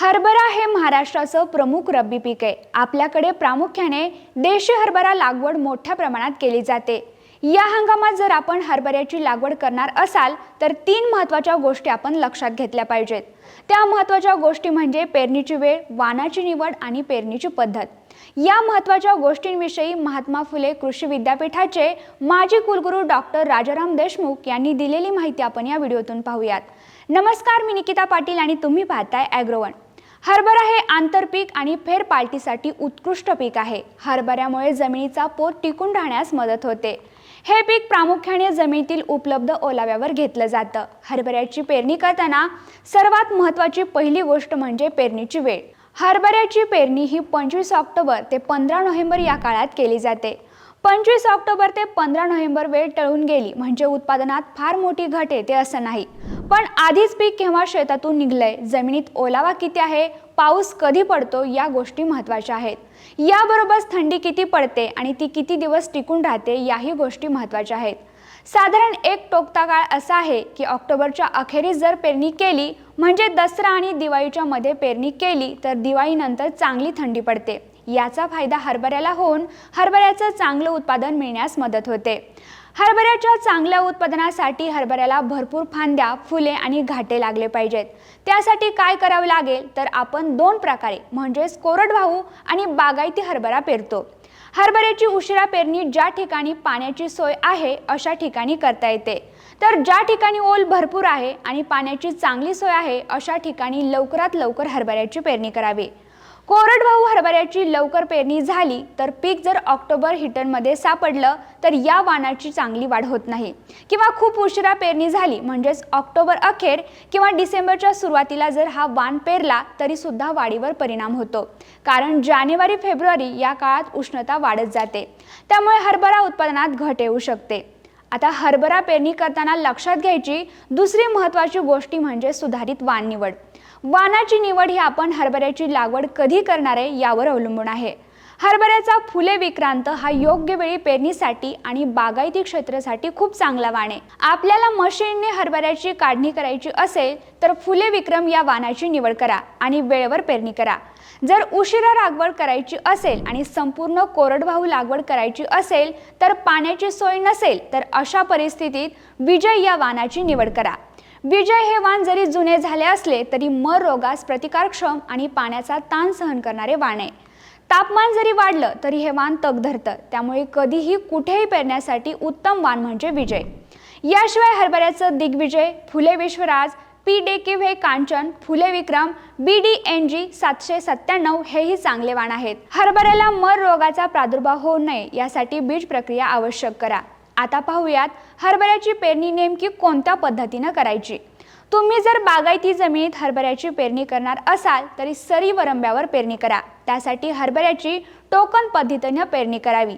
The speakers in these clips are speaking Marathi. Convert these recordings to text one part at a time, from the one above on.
हरभरा हे महाराष्ट्राचं प्रमुख रब्बी पीक आहे. आपल्याकडे प्रामुख्याने देशी हरभरा लागवड मोठ्या प्रमाणात केली जाते. या हंगामात जर आपण हरभऱ्याची लागवड करणार असाल तर तीन महत्त्वाच्या गोष्टी आपण लक्षात घेतल्या पाहिजेत. त्या महत्त्वाच्या गोष्टी म्हणजे पेरणीची वेळ वाणाची निवड आणि पेरणीची पद्धत. या महत्त्वाच्या गोष्टींविषयी महात्मा फुले कृषी विद्यापीठाचे माजी कुलगुरू डॉक्टर राजाराम देशमुख यांनी दिलेली माहिती आपण या व्हिडिओतून पाहूयात. नमस्कार मी निकिता पाटील आणि तुम्ही पाहताय ॲग्रोवन हरभरा हे आंतरपीक आणि फेरपालटीसाठी उत्कृष्ट पीक आहे. हरभऱ्यामुळे जमिनीचा पोत टिकून राहण्यास मदत होते. हे पीक प्रामुख्याने जमिनीतील उपलब्ध ओलाव्यावर घेतलं जातं. हरभऱ्याची पेरणी करताना सर्वात महत्त्वाची पहिली गोष्ट म्हणजे पेरणीची वेळ. हरभऱ्याची पेरणी ही पंचवीस ऑक्टोबर ते पंधरा नोव्हेंबर या काळात केली जाते. पंचवीस ऑक्टोबर ते पंधरा नोव्हेंबर वेळ टळून गेली म्हणजे उत्पादनात फार मोठी घट येते असं नाही. पण आधीच पीक केव्हा शेतातून निघलंय? जमिनीत ओलावा किती आहे? पाऊस कधी पडतो? या गोष्टी महत्त्वाच्या आहेत. याबरोबरच थंडी किती पडते आणि ती किती दिवस टिकून राहते याही गोष्टी महत्त्वाच्या आहेत. साधारण एक टोकता काळ असा आहे की ऑक्टोबरच्या अखेरीस जर पेरणी केली म्हणजे दसरा आणि दिवाळीच्या मध्ये पेरणी केली तर दिवाळीनंतर चांगली थंडी पडते. याचा फायदा हरभऱ्याला होऊन हरभऱ्याचं चांगलं उत्पादन मिळण्यास मदत होते. हरभऱ्याच्या चांगल्या उत्पादनासाठी हरभऱ्याला भरपूर फांद्या फुले आणि घाटे लागले पाहिजेत. त्यासाठी काय करावे लागेल? तर आपण दोन प्रकारे म्हणजेच कोरडवाहू आणि बागायती हरभरा पेरतो. हरभऱ्याची उशिरा पेरणी ज्या ठिकाणी पाण्याची सोय आहे अशा ठिकाणी करता येते. तर ज्या ठिकाणी ओल भरपूर आहे आणि पाण्याची चांगली सोय आहे अशा ठिकाणी लवकरात लवकर हरभऱ्याची पेरणी करावी. कोरडवाहू हरभऱ्याची लवकर पेरणी झाली तर पीक जर ऑक्टोबर हिटनमध्ये सापडलं तर या वाणाची चांगली वाढ होत नाही. किंवा खूप उशिरा पेरणी झाली म्हणजेच ऑक्टोबर अखेर किंवा डिसेंबरच्या सुरुवातीला जर हा वाण पेरला तरी सुद्धा वाढीवर परिणाम होतो. कारण जानेवारी फेब्रुवारी या काळात उष्णता वाढत जाते. त्यामुळे हरभरा उत्पादनात घट येऊ शकते. आता हरभरा पेरणी करताना लक्षात घ्यायची दुसरी महत्त्वाची गोष्टी म्हणजे सुधारित वाण निवड. वाणाची निवड ही आपण हरभऱ्याची लागवड कधी करणार आहे यावर अवलंबून आहे. हरभऱ्याचा फुले विक्रांत हा योग्य वेळी पेरणीसाठी आणि बागायती क्षेत्रासाठी खूप चांगला वाण आहे. आपल्याला मशीनने हरभऱ्याची काढणी करायची असेल तर फुले विक्रम या वाणाची निवड करा आणि वेळेवर पेरणी करा. जर उशिरा लागवड करायची असेल आणि संपूर्ण कोरडवाहू लागवड करायची असेल तर पाण्याची सोय नसेल तर अशा परिस्थितीत विजय या वाणाची निवड करा. विजय हे वाण जरी जुने झाले असले तरी मर रोगास प्रतिकारक्षम आणि पाण्याचा ताण सहन करणारे वाण. आहे तापमान जरी वाढलं तरी हे वाण तग धरतं. त्यामुळे कधीही कुठेही पेरण्यासाठी उत्तम वाण म्हणजे विजय. याशिवाय हरभऱ्याचं Digvijay Phule Vishwaraj P D K V हे Kanchan Phule Vikram B D N G सातशे सत्त्याण्णव हेही चांगले वाण आहेत. हरभऱ्याला मर रोगाचा प्रादुर्भाव होऊ नये यासाठी बीज प्रक्रिया आवश्यक करा. आता पाहूयात हरभऱ्याची पेरणी नेमकी कोणत्या पद्धतीनं करायची? तुम्ही जर बागायती जमिनीत हरभऱ्याची पेरणी करणार असाल तरी सरी वरंब्यावर पेरणी करा. त्यासाठी हरभऱ्याची टोकन पद्धतीनं पेरणी करावी.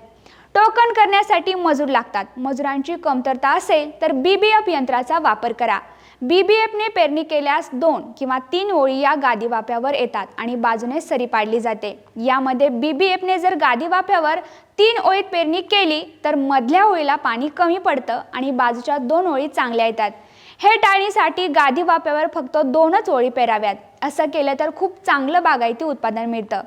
टोकन करण्यासाठी मजूर लागतात. मजुरांची कमतरता असेल तर बी बी एफ यंत्राचा वापर करा. बी बी एफने पेरणी केल्यास दोन किंवा तीन ओळी या गादी वाप्यावर येतात आणि बाजूने सरी पाडली जाते. यामध्ये बी बी एफने जर गादी वाप्यावर तीन ओळीत पेरणी केली तर मधल्या ओळीला पाणी कमी पडतं आणि बाजूच्या दोन ओळी चांगल्या येतात. हे टाळणीसाठी गादी वाप्यावर फक्त दोनच ओळी पेराव्यात. असं केलं तर खूप चांगलं बागायती उत्पादन मिळतं.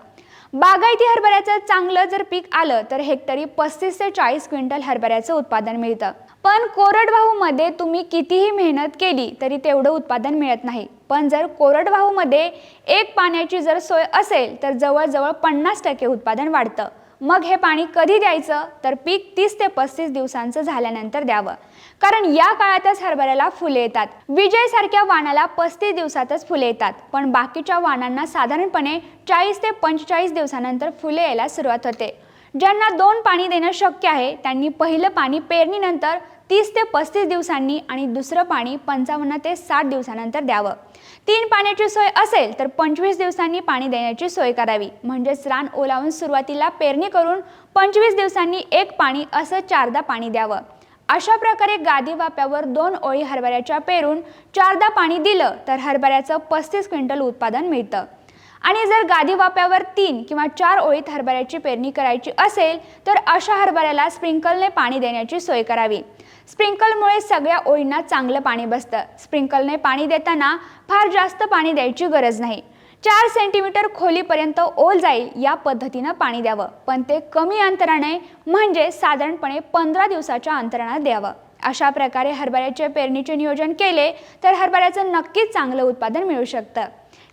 बागायती हरभऱ्याचं चांगलं जर पीक आलं तर हेक्टरी पस्तीस ते चाळीस क्विंटल हरभऱ्याचं उत्पादन मिळतं. पण कोरडवाहूमध्ये तुम्ही कितीही मेहनत केली तरी तेवढं उत्पादन मिळत नाही. पण जर कोरडवाहूमध्ये एक पाण्याची जर सोय असेल तर जवळजवळ पन्नास टक्के उत्पादन वाढतं. मग हे पाणी कधी द्यायचं? तर पीक तीस ते पस्तीस दिवसांचं झाल्यानंतर द्यावं. कारण या काळातच हरभऱ्याला फुले येतात. विजय सारख्या वाणाला पस्तीस दिवसातच फुले येतात. पण बाकीच्या वाणांना साधारणपणे चाळीस ते पंचेचाळीस दिवसानंतर फुले यायला सुरुवात होते. ज्यांना दोन पाणी देणं शक्य आहे त्यांनी पहिलं पाणी पेरणीनंतर तीस ते पस्तीस दिवसांनी आणि दुसरं पाणी पंचावन्न ते साठ दिवसानंतर द्यावं. तीन पाण्याची सोय असेल तर पंचवीस दिवसांनी पाणी देण्याची सोय करावी. म्हणजेच रान ओलावून सुरुवातीला पेरणी करून पंचवीस दिवसांनी एक पाणी असं चारदा पाणी द्यावं. अशा प्रकारे गादी वाप्यावर दोन ओळी हरभऱ्याच्या पेरून चारदा पाणी दिलं तर हरभऱ्याचं पस्तीस क्विंटल उत्पादन मिळतं. आणि जर गादी वाप्यावर तीन किंवा चार ओळीत हरभऱ्याची पेरणी करायची असेल तर अशा हरभऱ्याला स्प्रिंकलने पाणी देण्याची सोय करावी. स्प्रिंकलमुळे सगळ्या ओळींना चांगलं पाणी बसतं. स्प्रिंकलने पाणी देताना फार जास्त पाणी द्यायची गरज नाही. चार सेंटीमीटर खोलीपर्यंत ओल जाईल या पद्धतीनं पाणी द्यावं. पण ते कमी अंतराने म्हणजे साधारणपणे पंधरा दिवसाच्या अंतराने द्यावं. अशा प्रकारे हरभऱ्याच्या पेरणीचे नियोजन केले तर हरभऱ्याचं नक्कीच चांगलं उत्पादन मिळू शकतं.